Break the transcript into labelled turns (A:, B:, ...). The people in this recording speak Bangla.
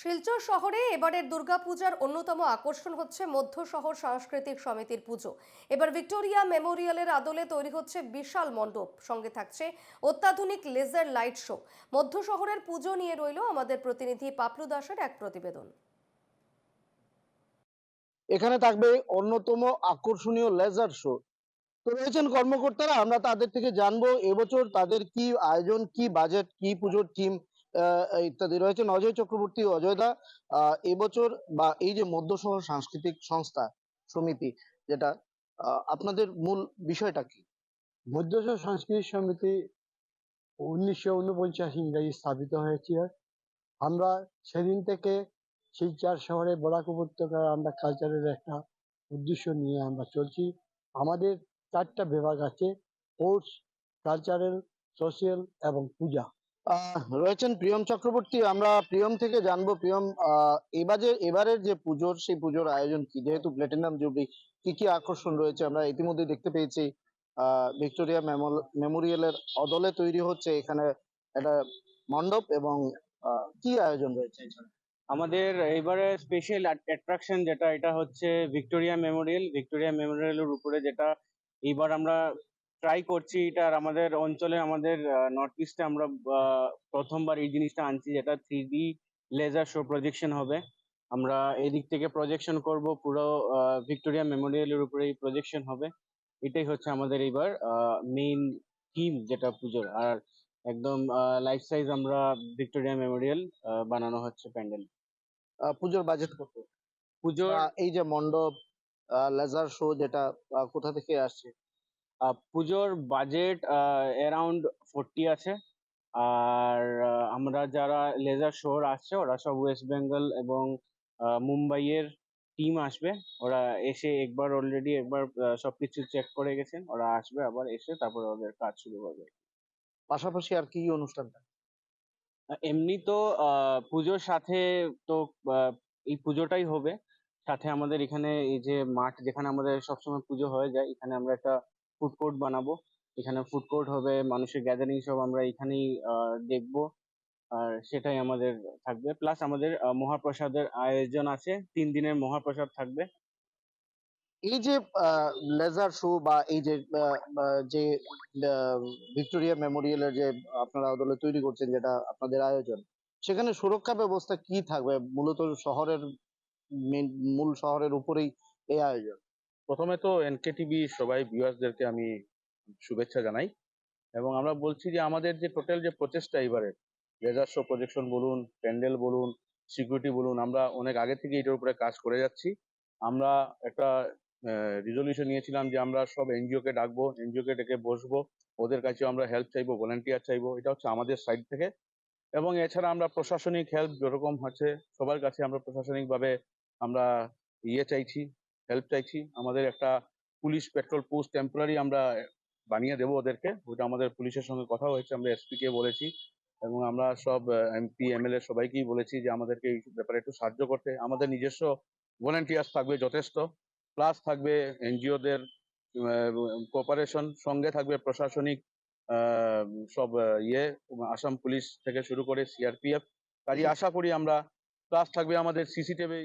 A: শিলচর শহরে এবারের দুর্গাপূজার অন্যতম আকর্ষণ হচ্ছে মধ্য শহর সাংস্কৃতিক সমিতির পুজো। এবার ভিক্টোরিয়া মেমোরিয়ালের আদলে তৈরি হচ্ছে বিশাল মণ্ডপ। সঙ্গে থাকছে অত্যাধুনিক লেজার লাইট শো। মধ্য শহরের পুজো নিয়ে রইল আমাদের প্রতিনিধি পাপলু দাসের এক প্রতিবেদন।
B: এখানে থাকবে অন্যতম আকর্ষণীয় লেজার শো। তো রয়েছেন কর্মকর্তারা, আমরা তাদের থেকে জানব এবছর তাদের কি আয়োজন, কি বাজেট, কি পুজোর থিম ইত্যাদি রয়েছেন অজয় চক্রবর্তী অজয়দা আহ, এবছর বা এই যে মধ্য শহর সাংস্কৃতিক সংস্থা সমিতি যেটা আপনাদের মূল বিষয়টা কি?
C: মধ্যশহর সাংস্কৃতিক সমিতি উনিশশো উনপঞ্চাশ ইংরেজি স্থাপিত হয়েছে। আমরা সেদিন থেকে শিলচর শহরে বরাক উপত্যকার আমরা কালচারের একটা উদ্দেশ্য নিয়ে আমরা চলছি। আমাদের চারটা বিভাগ আছে স্পোর্টস কালচারাল সোশিয়াল এবং পূজা।
B: রয়েছেন প্রিয়ম চক্রবর্তী। আমরা প্রিয়ম থেকে জানব, প্রিয়ম এবারে এবারের যে পুজোর, সেই পুজোর আয়োজন কি? যেহেতু প্ল্যাটিনাম জুবলি কি কি আকর্ষণ রয়েছে? আমরা ইতিমধ্যে দেখতে পেয়েছি ভিক্টোরিয়া মেমোরিয়ালের অদলে তৈরি হচ্ছে এখানে একটা মণ্ডপ এবং কি আয়োজন রয়েছে
D: আমাদের এবারে স্পেশাল অ্যাট্রাকশন যেটা, এটা হচ্ছে ভিক্টোরিয়া মেমোরিয়াল ভিক্টোরিয়া মেমোরিয়ালের উপরে যেটা, এইবার আমরা ট্রাই করছি এটা আর আমাদের অঞ্চলে আমাদের নর্থ ইস্টে আমরা প্রথমবার এই জিনিসটা আনছি যেটা three D laser show projection হবে। আমরা এদিক থেকে প্রজেকশন করব পুরো ভিক্টোরিয়া মেমোরিয়ালের উপরে এই প্রজেকশন হবে। এটাই হচ্ছে আমাদের এইবার মেইন থিম যেটা পুজোর। আর একদম লাইফ সাইজ আমরা ভিক্টোরিয়া মেমোরিয়াল বানানো হচ্ছে প্যান্ডেল।
B: পুজোর বাজেট কত?
D: পুজোর
B: এই যে মণ্ডপ লেজার শো যেটা কোথা থেকে আসছে?
D: পুজোর বাজেট অ্যারাউন্ড ফোরটি আছে। আর আমরা যারা লেজার শোর আসছে ওরা সব ওয়েস্ট বেঙ্গল এবং আহ, মুম্বাইয়ের টিম আসবে। ওরা এসে একবার অলরেডি একবার সবকিছু চেক করে গেছেন। ওরা আসবে আবার এসে তারপরে ওদের কাজ শুরু করবে
B: পাশাপাশি আর কি কি অনুষ্ঠান থাকবে?
D: আহ, এমনি তো আহ, পুজোর সাথে তো এই পুজোটাই হবে। সাথে আমাদের এখানে এই যে মাঠ যেখানে আমাদের সবসময় পুজো হয়ে যায় এখানে আমরা একটা ফুড কোর্ট বানাবো। এখানে ফুড কোর্ট হবে, মানুষের গ্যাদারিং সব আমরা এখানেই দেখব। আর সেটাই আমাদের থাকবে। প্লাস আমাদের মহাপ্রসাদের আয়োজন আছে। তিন দিনের মহাপ্রসাদ থাকবে।
B: এই যে লেজার শো বা এই যে যে ভিক্টোরিয়া মেমোরিয়ালের যে আপনারা আদলে তৈরি করছেন, যেটা আপনাদের আয়োজন, সেখানে সুরক্ষা ব্যবস্থা কি থাকবে? মূলত শহরের মূল শহরের উপরেই এই আয়োজন।
E: প্রথমে তো এনকেটিভি সবাই ভিউয়ার্সদেরকে আমি শুভেচ্ছা জানাই এবং আমরা বলছি যে আমাদের যে টোটাল যে প্রচেষ্টা এবারে লেজার শো প্রজেকশন বলুন প্যান্ডেল বলুন সিকিউরিটি বলুন, আমরা অনেক আগে থেকে এটার উপরে কাজ করে যাচ্ছি। আমরা একটা রিজলিউশন নিয়েছিলাম যে আমরা সব এনজিওকে ডাকবো এনজিও কে ডেকে বসবো, ওদের কাছে আমরা হেল্প চাইব ভলেন্টিয়ার চাইব, এটা হচ্ছে আমাদের সাইড থেকে। এবং এছাড়া আমরা প্রশাসনিক হেল্প যেরকম হচ্ছে, সবার কাছে আমরা প্রশাসনিকভাবে আমরা ইয়ে চাইছি হেল্প চাইছি। আমাদের একটা পুলিশ পেট্রোল পোস্ট টেম্পোরারি আমরা বানিয়ে দেবো ওদেরকে। ওটা আমাদের পুলিশের সঙ্গে কথা হয়েছে আমরা এসপি কে বলেছি। এবং আমরা সব এমপি এমএলএ সবাইকেই বলেছি যে আমাদেরকে এই ব্যাপারে একটু সাহায্য করতে। আমাদের নিজস্ব ভলেন্টিয়ার্স থাকবে যথেষ্ট। প্লাস থাকবে এনজিওদের কোঅপারেশন সঙ্গে থাকবে প্রশাসনিক সব ইয়ে আসাম পুলিশ থেকে শুরু করে সিআরপিএফ কাজে আশা করি আমরা প্লাস থাকবে আমাদের সিসিটিভি